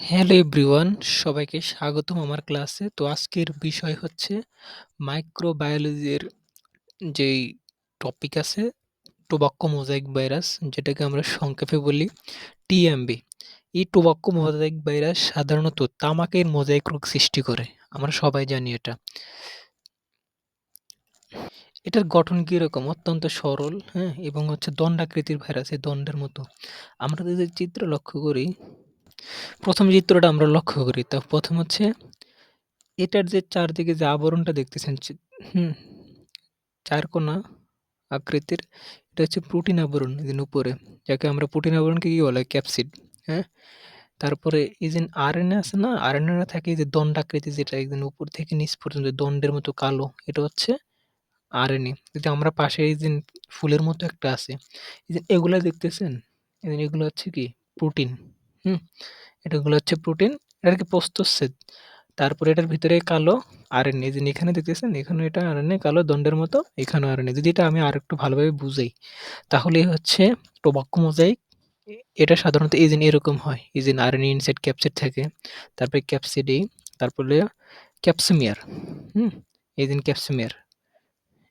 Hello everyone সবাইকে স্বাগতম আমার ক্লাসে। তো আজকের বিষয় হচ্ছে মাইক্রোবায়োলজির যেই টপিক আছে টোবাক্কো মোজাইক ভাইরাস যেটাকে আমরা সংক্ষেপে বলি টিএমবি। এই টোবাক্কো মোজাইক ভাইরাস সাধারণত তামাকের মোজাইক রোগ সৃষ্টি করে। আমরা সবাই জানি এটা। এটার গঠন কীরকম? অত্যন্ত সরল, হ্যাঁ? এবং হচ্ছে দণ্ডাকৃতির ভাইরাস, এই দণ্ডের মতো। আমরা যদি চিত্র লক্ষ্য করি, প্রথম চিত্রটা আমরা লক্ষ্য করি। তো প্রথম হচ্ছে এটার যে চারদিকে যে আবরণটা দেখতেছেন হুম? চারকোনা আকৃতির এটা হচ্ছে প্রোটিন আবরণ এদিন উপরে। যাকে আমরা প্রোটিন আবরণকে কি বলে? ক্যাপসিড, হ্যাঁ? তারপরে এই যে আরএনএ আছে না? আরএনএ থাকে যে দণ্ডাকৃতি যেটা একদম উপর থেকে নিচ পর্যন্ত দণ্ডের মতো কালো। এটা হচ্ছে আরএনএ। যদি আমরা পাশে এই যে ফুলের মতো একটা আছে। এই যে এগুলা দেখতেছেন? এগুলো হচ্ছে কি? প্রোটিন, হুম? এটাগুলো হচ্ছে প্রোটিন। এটা কি প্রস্থচ্ছেদ। তারপরে এটার ভিতরে কালো আরএনএ। এই যে এখানে দেখতেছেন? এখানে এটা আরএনএ কালো দণ্ডের মতো, এখানেও আরএনএ। যদি এটা আমি আরেকটু ভালোভাবে বুঝাই, তাহলে হচ্ছে টোবাক্কো মোজাইক এটা সাধারণত যে এরকম হয়। এই যে আরএনএ ইনসাইড ক্যাপসিড থাকে। তারপরে ক্যাপসিডি তারপরে ক্যাপসিমিয়ার, হুম? যে ক্যাপসিমিয়ার।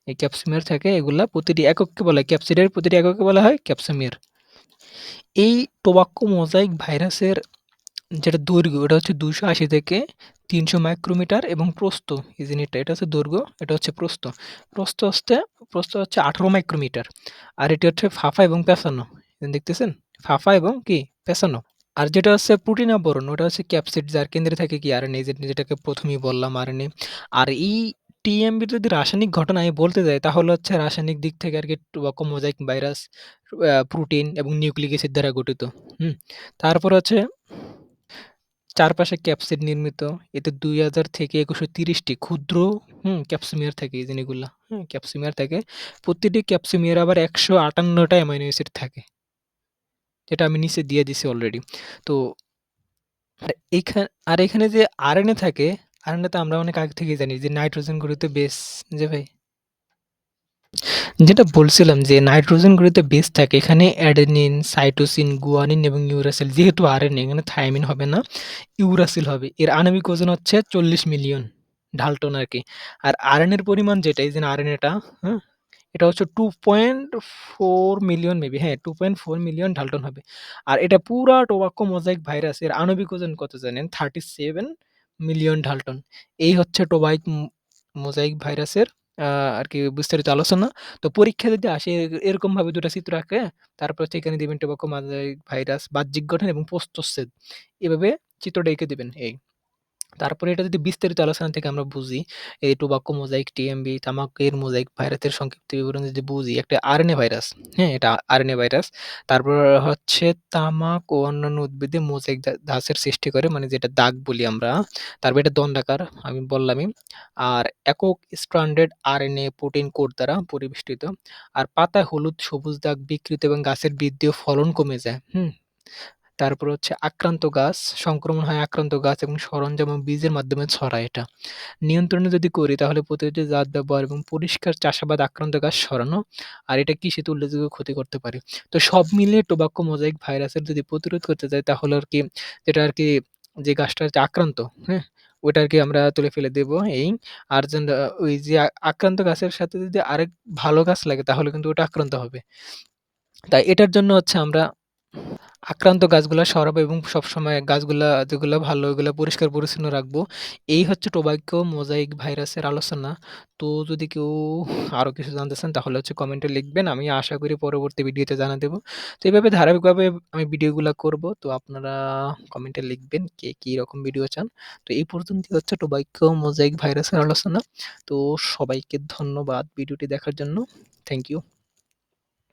এই ক্যাপসিমিয়ার থাকে এগুলা প্রতিটি একককে বলা হয় ক্যাপসিডের প্রতিটি একককে বলা হয় ক্যাপসিমিয়ার। এই টোবাক্কো মোজাইক ভাইরাসের যেটা দৈর্ঘ্য এটা হচ্ছে ২৮০ থেকে ৩০০ মাইক্রোমিটার এবং প্রস্থ যে এটা, হচ্ছে দৈর্ঘ্য, এটা হচ্ছে প্রস্থ। প্রস্থ হচ্ছে প্রস্থ হচ্ছে ১৮ মাইক্রোমিটার। আর এটি হচ্ছে ফাঁপা এবং পেঁচানো। দেখতেছেন? ফাফা এবং কি? পেঁচানো। আর যেটা হচ্ছে প্রোটিন আবরণ ওটা হচ্ছে ক্যাপসিড যার কেন্দ্রে থাকে কি আরএনএ যে যেটাকে প্রথমেই বললাম আরএনএ। আর এই টিএমবির যদি রাসায়নিক ঘটনা আমি বলতে যাই তাহলে হচ্ছে রাসায়নিক দিক থেকে আরকি টোবাকো মোজাইক ভাইরাস প্রোটিন এবং নিউক্লিক অ্যাসিড দ্বারা গঠিত। হুম? তারপর হচ্ছে চারপাশে ক্যাপসিড নির্মিত। এতে ২০০০ থেকে ২৩০ তিরিশটি ক্ষুদ্র হুম? ক্যাপসিমিয়ার থাকে এগুলা, হুম? ক্যাপসিমিয়ার থাকে। প্রতিটি ক্যাপসিমিয়ার আবার একশো আটান্নটা অ্যামাইনো অ্যাসিড থাকে। যেটা আমি নিচে দিয়ে দিছি অলরেডি। তো আর এইখা আর এখানে যে আরএনএ থাকে, আরএনএ তো আমরা অনেক আগে থেকেই জানি যে নাইট্রোজেন গঠিত বেস, জি ভাই? যেটা বলছিলাম যে নাইট্রোজেন গঠিত বেস থাকে। এখানে অ্যাডেনিন, সাইটোসিন, গুয়ানিন এবং ইউরাসিল যেহেতু আরএনএ এখানে থায়ামিন হবে না, ইউরাসিল হবে। এর আণবিক ওজন হচ্ছে ৪০ মিলিয়ন ঢালটন আর কি আর আরএনএর পরিমাণ যেটা এই যে আরএনএটা, হ্যাঁ? এটা হচ্ছে 2.4 মিলিয়ন মেবি হ্যাঁ 2.4 মিলিয়ন ডাল্টন হবে। আর এটা পুরা টোবাক্কো মোজাইক ভাইরাস এর আণবিক ওজন কত জানেন? 37 মিলিয়ন ডাল্টন। এই হচ্ছে টোবাইক মোজাইক ভাইরাসের আর কি বিস্তারিত আলোচনা। তো পরীক্ষা যদি আসে এরকমভাবে দুটা চিত্র আঁকে, তারপর হচ্ছে এখানে দিবেন টোবাকো মোজাইক ভাইরাস বাহ্যিক গঠন এবং প্রস্তচ্ছেদ এভাবে চিত্রটা এঁকে দেবেন এই। তারপরে এটা যদি বিস্তারিত আলোচনা থেকে আমরা বুঝি, এই টোবাক্কো মোজাইক, টিএমবি, তামাকের মোজাইক ভাইরাসের সংক্ষিপ্ত বিবরণ যদি বুঝি, একটা আরএনএ ভাইরাস, হ্যাঁ? এটা আরএনএ ভাইরাস। তারপর হচ্ছে তামাক ও অন্যান্য উদ্ভিদে মোজাইক ধাঁচের সৃষ্টি করে মানে যেটা দাগ বলি আমরা। তারপর এটা দণ্ডাকার আমি বললামই। আর একক স্ট্র্যান্ডেড আরএনএ প্রোটিন কোড দ্বারা পরিবেষ্টিত। আর পাতায় হলুদ, সবুজ দাগ বিকৃত এবং গাছের বৃদ্ধি ও ফলন কমে যায়, হুম? তারপর হচ্ছে আক্রান্ত গাছ, সংক্রমণ হয় আক্রান্ত গাছ এবং সরঞ্জাম এবং বীজের মাধ্যমে ছড়ায় এটা। নিয়ন্ত্রণে যদি করি তাহলে প্রতিটি জাত ব্যবহার এবং পরিষ্কার চাষাবাদ আক্রান্ত গাছ সরানো। আর এটা কৃষিতে উল্লেখযোগ্য ক্ষতি করতে পারে। তো সব মিলিয়ে টোবাক্কো মোজাইক ভাইরাসের যদি প্রতিরোধ করতে যাই তাহলে আর কি যেটা আর কি যে গাছটা হচ্ছে আক্রান্ত, হ্যাঁ? ওইটা আরকি আমরা তুলে ফেলে দেব এই। আর ওই যে আক্রান্ত গাছের সাথে যদি আরেক ভালো গাছ লাগে তাহলে কিন্তু ওটা আক্রান্ত হবে। তাই এটার জন্য হচ্ছে আমরা আক্রান্ত গাছগুলো সরাবো এবং সবসময় গাছগুলা যেগুলা ভালো ওগুলা পরিষ্কার পরিচ্ছন্ন রাখব। এই হচ্ছে টোবাক্কো মোজাইক ভাইরাসের আলোচনা। তো যদি কেউ আরও কিছু জানতে চান, তাহলে হচ্ছে কমেন্টে লিখবেন। আমি আশা করি পরবর্তী ভিডিওতে জানা দেবো তো এইভাবে ধারাবাহিকভাবে আমি ভিডিওগুলো করব। তো আপনারা কমেন্টে লিখবেন কে কি রকম ভিডিও চান। তো এই পর্যন্তই হচ্ছে টোবাক্কো মোজাইক ভাইরাসের আলোচনা। তো সবাইকে ধন্যবাদ ভিডিওটি দেখার জন্য। Thank you.